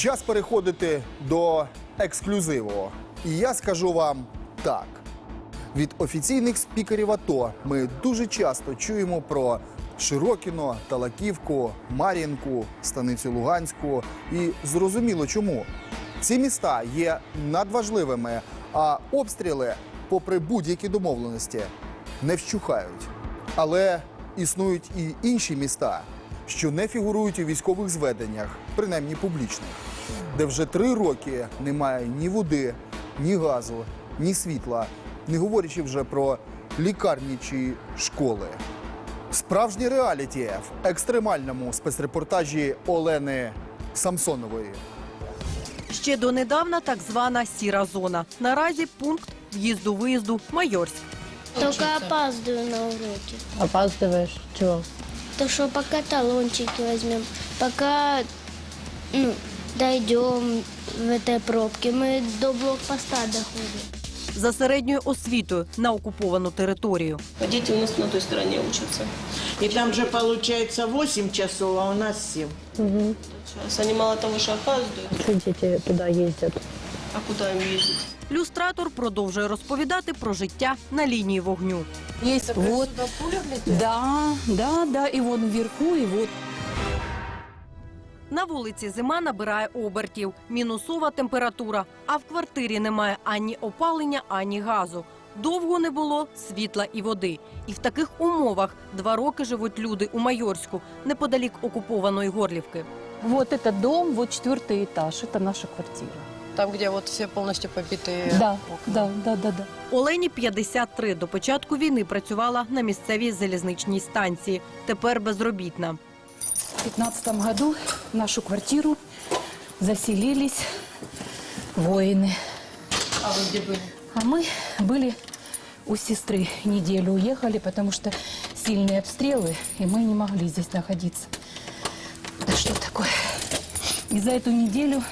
Час переходити до ексклюзиву. І я скажу вам так: від офіційних спікерів АТО ми дуже часто чуємо про Широкіно, Талаківку, Мар'їнку, Станицю Луганську. І зрозуміло чому. Ці міста є надважливими, а обстріли, попри будь-які домовленості, не вщухають. Але існують і інші міста, що не фігурують у військових зведеннях, принаймні публічних, де вже три роки немає ні води, ні газу, ні світла, не говорячи вже про лікарні чи школи. Справжнє реаліті в екстремальному спецрепортажі Олени Самсонової. Ще донедавна так звана сіра зона. Наразі пункт в'їзду-виїзду Майорськ. Только опаздываю на уроки. Опаздываешь? Чего? То что пока талончики возьмем, пока ну, дойдем в этой пробке, мы до блокпоста доходим. За середньою освітою на окуповану територію. Дети у нас на той стороне учатся. И там же получается 8 часов, а у нас 7. Сейчас они мало того, что опаздывают, Что дети туда ездят? а куда им ездить? Люстратор продовжує розповідати про життя на лінії вогню. Есть вот, да, да, да, и вот вверху, и вот На вулиці зима набирає обертів, мінусова температура, а в квартирі немає ані опалення, ані газу. Довго не було світла і води. І в таких умовах два роки живуть люди у Майорську, неподалік окупованої Горлівки. вот этот дом, вот четвертый этаж, это наша квартира. Там, где вот все полностью побитые Да, окна. да, да, да, да. Олені 53. До початку війни працювала на місцевій залізничній станції. Тепер безробітна. В 15 году в нашу квартиру заселились воины. А вы где были? А мы были у сестры неделю уехали, потому что сильные обстрелы, и мы не могли здесь находиться. Да что такое? И за эту неделю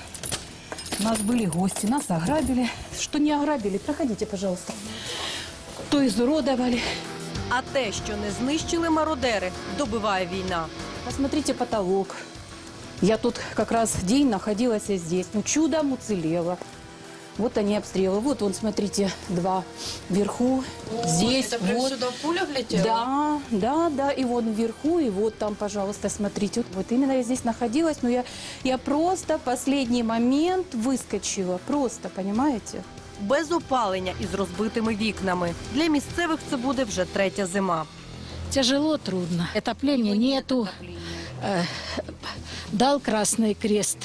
у нас были гости, нас ограбили. Что не ограбили, проходите, пожалуйста. То изуродовали. А те, що не знищили мародери, добиває війна. Посмотрите потолок. Я тут как раз день находилась здесь. Ну, чудом уцелела. Вот они обстрелы. Вот, вон, смотрите, два вверху. Здесь, Это прям вот. сюда пуля влетела? Да, да, да, и вот вверху, и вот там, пожалуйста, смотрите. Вот именно я здесь находилась, но я, я просто в последний момент выскочила. Просто, понимаете? Без опалення і з розбитими вікнами. Для місцевих це буде вже третя зима. Тяжело, трудно. Отопления нету. Э, Дал Красный Крест.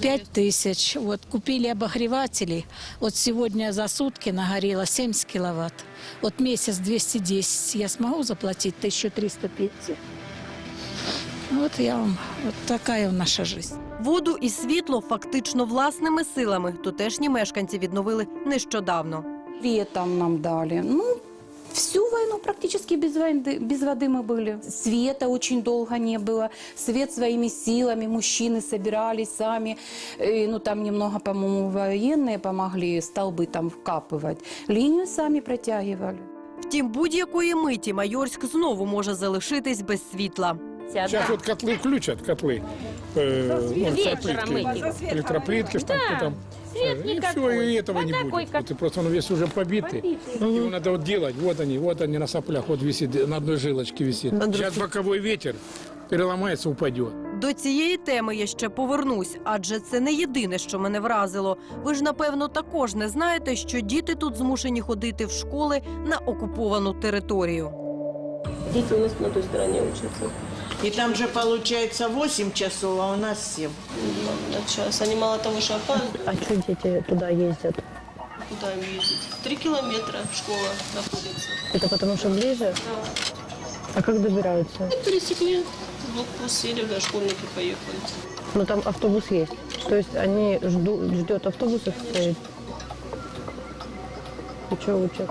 Пять тысяч. Вот купили обогреватели. Вот сегодня за сутки нагорело 70 киловатт. Вот месяц 210. Я смогу заплатить 1300 пенсии. Вот я вам, вот такая наша жизнь. Воду і світло фактично власними силами тутешні мешканці відновили нещодавно. Летом нам дали. Ну, всю войну практически без, войны, без воды мы были. Света очень долго не было. Свет своими силами, мужчины собирались сами. Э, ну, там немного, по-моему, военные помогли столбы там вкапывать. Линию сами протягивали. Втім, будь-якої миті Майорськ знову може залишитись без світла. Сейчас вот котлы включат, котлы. Э, ну, электроплитки. Электроплитки, что там, там. И все, и этого не будет. Вот просто он весь уже побитый. Его надо вот делать. Вот они, вот они на соплях. Вот висит, на одной жилочке висит. Сейчас боковой ветер переломается, упадет. До цієї теми я ще повернусь, адже це не єдине, що мене вразило. Ви ж напевно також не знаєте, що діти тут змушені ходити в школи на окуповану територію. Дети у нас на той стороне учатся. И там же получается 8 часов, а у нас 7. Сейчас они мало того, что опаздывают, А что дети туда ездят? куда им ездить? Три километра школа находится. Это потому что ближе? А как добираются? Пересекли блокпост, сели, да, школьники поехали. Ну там автобус есть. То есть они жду, ждет автобус их стоит. И что учат?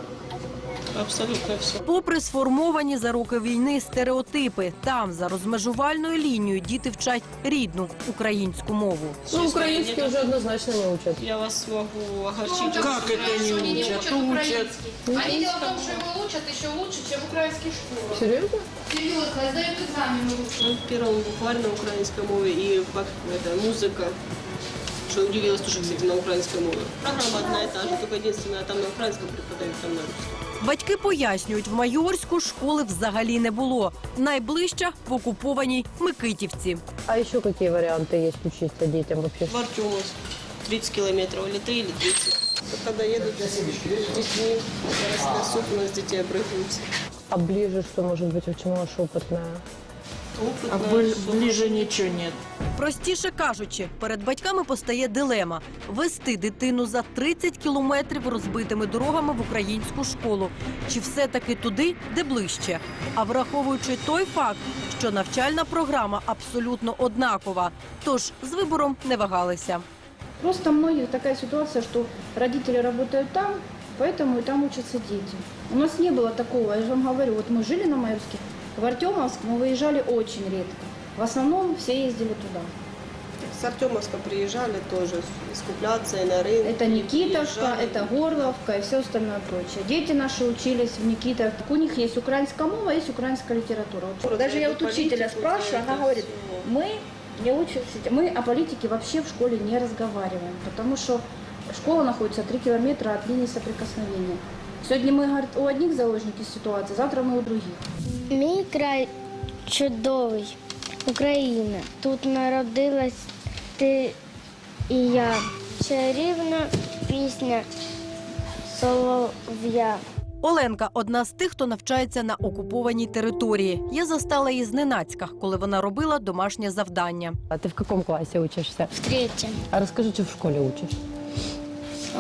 Абсолютно все. Попри сформовані за роки війни стереотипи, там за розмежувальною лінією діти вчать рідну українську мову. Ну, украинский уже однозначно не учат. Я вас могу огорчить. Как это не учат? Учат. Они дело в том, что его учат еще лучше, чем в украинских школах. Серьезно? Серьезно, сдают экзамены лучше. Ну, в первом буквально украинской мове и фак- это, музыка. что удивилась тоже, кстати, на украинской мове. Программа одна и та же, только единственное, там на украинском преподают, там на русском. Батьки пояснюють, в Майорську школи взагалі не було. Найближча в окупованій Микитівці. А еще какие варианты есть учиться детям вообще? В Артемовск 30 километров, или 3, или 30. Вот Когда едут с детьми, раз на суп у нас детей обрыгиваются. А ближе что может быть? Почему аж опытная? А Опытная, бли- всё. ближе ничего нет. Простіше кажучи, перед батьками постає дилема вести дитину за 30 кілометрів розбитими дорогами в українську школу, чи все-таки туди, де ближче. А враховуючи той факт, що навчальна програма абсолютно однакова, тож з вибором не вагалися. Просто у многих такая ситуация, что родители работают там, поэтому и там учатся дети. У нас не было такого, я же вам говорю, вот мы жили на Майорске, в Артемовск мы выезжали очень редко. В основном все ездили туда. С Артемовска приезжали тоже искупляться и на рынок. Это Никитовка, Приезжали. это Горловка и все остальное прочее. Дети наши учились в Никитовке. У них есть украинская мова, есть украинская литература. Вот Даже я вот учителя спрашиваю, она говорит, всё. мы не учимся, мы о политике вообще в школе не разговариваем, потому что школа находится 3 километра от линии соприкосновения. Сегодня мы говорит, у одних заложники ситуации, завтра мы у других. Мій край чудовий, Україна. Тут народилась ти і я. Чарівна пісня солов'я. Оленка одна з тих, хто навчається на окупованій території. Я застала її зненацька, коли вона робила домашнє завдання. А ты в каком классе учишься? В третьому. А расскажи, что в школе учишь?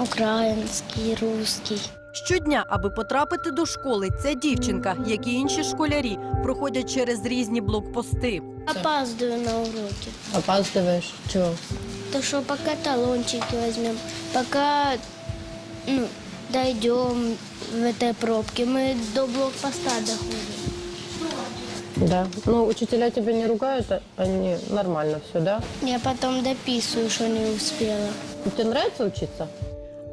Український, русський. Щодня, аби потрапити до школи, ця дівчинка, як і інші школярі, проходять через різні блокпости. Опаздую на уроки. Опаздываешь? Чего? То что пока талончики возьмем, пока ну, дойдем в этой пробке, мы до блокпоста доходим. Да. Ну, учителя тебя не ругают, а- они нормально все, да? Я потом дописываю, что не успела. Тебе нравится учиться?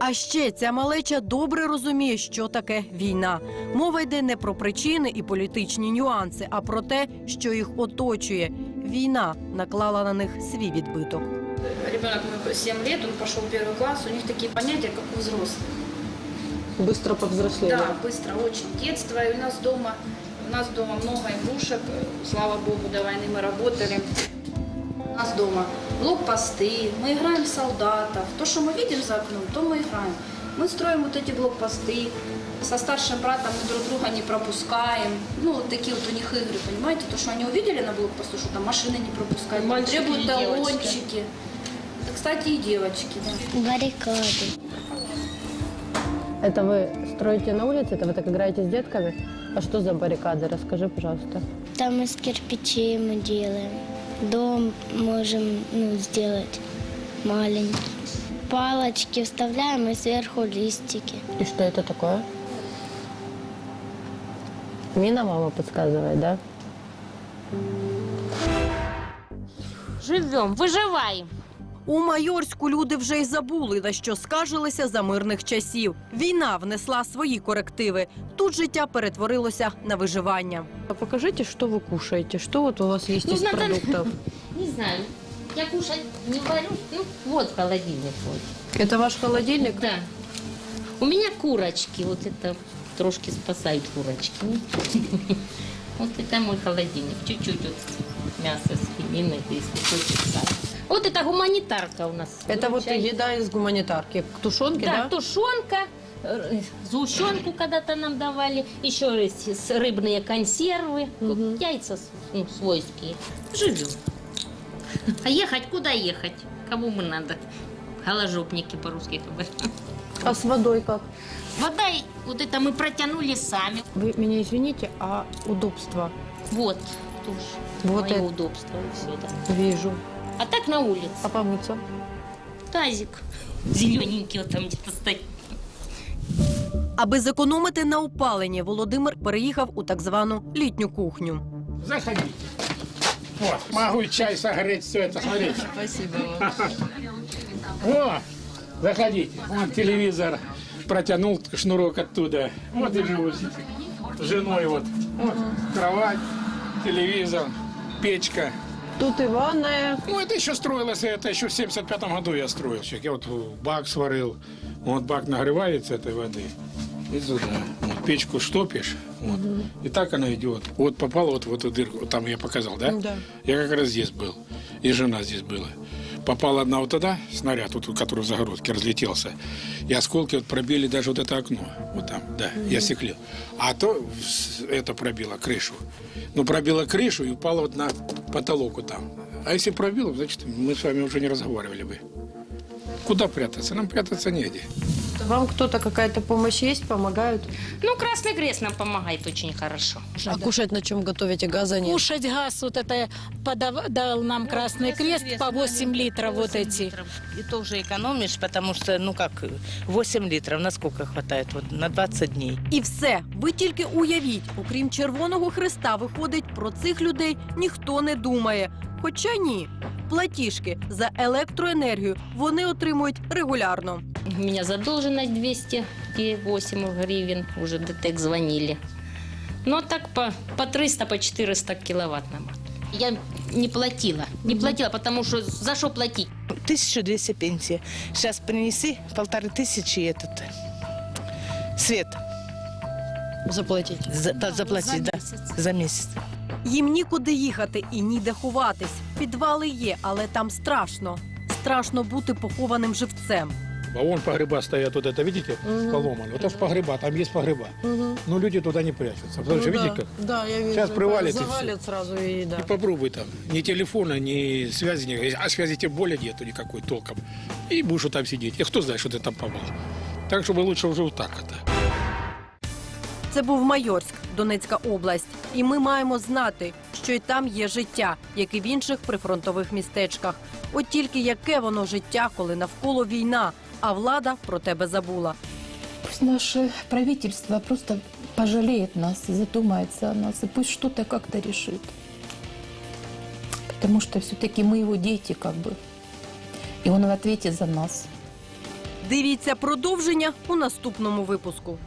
А ще ця малеча добре розуміє, що таке війна. Мова йде не про причини і політичні нюанси, а про те, що їх оточує. Війна наклала на них свій відбиток. Ребенок 7 лет, он пошел в первый класс, у них такие понятия, как у взрослых. Быстро повзрослели. Да, быстро, очень. Детство, и у нас дома, у нас дома много игрушек, э, слава богу, до войны мы работали. У нас дома блокпосты, мы играем в солдатов. То, что мы видим за окном, то мы играем. Мы строим вот эти блокпосты. Со старшим братом мы друг друга не пропускаем. Ну, вот такие вот у них игры, понимаете? То, что они увидели на блокпосту, что там машины не пропускают, Мальчики требуют талончики. Это, кстати, и девочки, да. Баррикады. Это вы строите на улице? Это вы так играете с детками? А что за баррикады? Расскажи, пожалуйста. Там из кирпичей мы делаем. Дом можем ну, сделать маленький. Палочки вставляем и сверху листики. И что это такое? Мина мама подсказывает, да? Живем, выживаем. У Майорську люди вже й забули, на що скаржилися за мирних часів. Війна внесла свої корективи. Тут життя перетворилося на виживання. А покажите, что вы кушаете, что вот у вас есть Ну, из надо- продуктов. Не знаю, я кушать не варю. Ну, вот холодильник вот. Это ваш холодильник? Да. У меня курочки, вот это трошки спасают курочки. Вот это мой холодильник. Чуть-чуть вот мясо, свинины, здесь кусочек сала. Вот это гуманитарка у нас. Это вот еда из гуманитарки. Тушенки, Да, да? тушенка, э, сгущенку когда-то нам давали, еще есть рыбные консервы, яйца с- ну, свойские. Живем. А ехать куда ехать? Кому мы надо? Голожопники по-русски говорят. А с водой как? Вода, и- вот это мы протянули сами. Вы меня извините, а удобство? Вот, тоже Вот мое это. удобство и все, да. Вижу. А так на улице. А помыться? Тазик зелененький вот там где-то стоит. Аби зекономити на опаленні, Володимир переїхав у так звану літню кухню. Заходите. Вот, могу чай согреть, все это, смотрите. Спасибо О, заходите. Вон телевизор протянул шнурок оттуда. Вот и живу с женой вот. Вот кровать, телевизор, печка. Тут и ванная. Ну, это еще строилось, это еще в 75 году я строил. Я вот бак сварил, вот бак нагревается этой воды. И сюда. Вот, печку штопишь, вот, и так она идет. Вот попала вот в эту дырку, там я показал, да? Да. Я как раз здесь был, и жена здесь была. Попала одна вот туда, снаряд, вот, который в загородке разлетелся, и осколки вот пробили даже вот это окно, вот там, да, я стеклил. А то это пробило крышу. Ну, пробило крышу и упало вот на потолок вот там. А если пробило, значит, мы с вами уже не разговаривали бы. Куда прятаться? Нам прятаться негде. Вам кто-то, какая-то помощь есть, помогают? Ну, Красный Крест нам помогает очень хорошо. А кушать на чем готовите? Газа нет? Кушать газ, вот это подав- дал нам Красный Крест по 8 литров вот эти. И тоже экономишь, потому что, ну как, 8 литров, на сколько хватает? Вот на 20 дней. І все. Ви тільки уявіть, окрім Червоного Христа, виходить, про цих людей ніхто не думає. Хоча ні, платіжки за електроенергію вони отримують регулярно. У меня задолженность 208 гривен, уже ДТЭК звонили. Но так по, по 300, по 400 киловатт нам. Я не платила, не платила, потому что за что платить? 1200 пенсия. Сейчас принеси полторы тысячи этот свет Заплатить. за, да, заплатить, да, за месяц. Їм нікуди їхати і ніде ховатись. Підвали є, але там страшно. Страшно бути похованим живцем. А вон погреба стоят, вот это, видите, поломаны. Вот это ж погреба, там есть погреба. Но люди туда не прячутся. Потому что, Ну да, видите, как? да, я вижу. Сейчас привалит и всё. Завалит сразу и да. И попробуй там. Ни телефона, ни связи, ни... а связи тем более нету никакой толком. И будешь вот там сидеть. И кто знает, что ты там попал. Так, чтобы лучше уже вот так это. Це був Майорськ, Донецька область. І ми маємо знати, що й там є життя, як і в інших прифронтових містечках. От тільки яке воно життя, коли навколо війна, а влада про тебе забула. Пусть наше правительство просто пожалеет нас и задумается о нас, и пусть что-то как-то решит. Потому что все-таки мы его дети, как бы. И он в ответе за нас. Дивіться продовження у наступному випуску.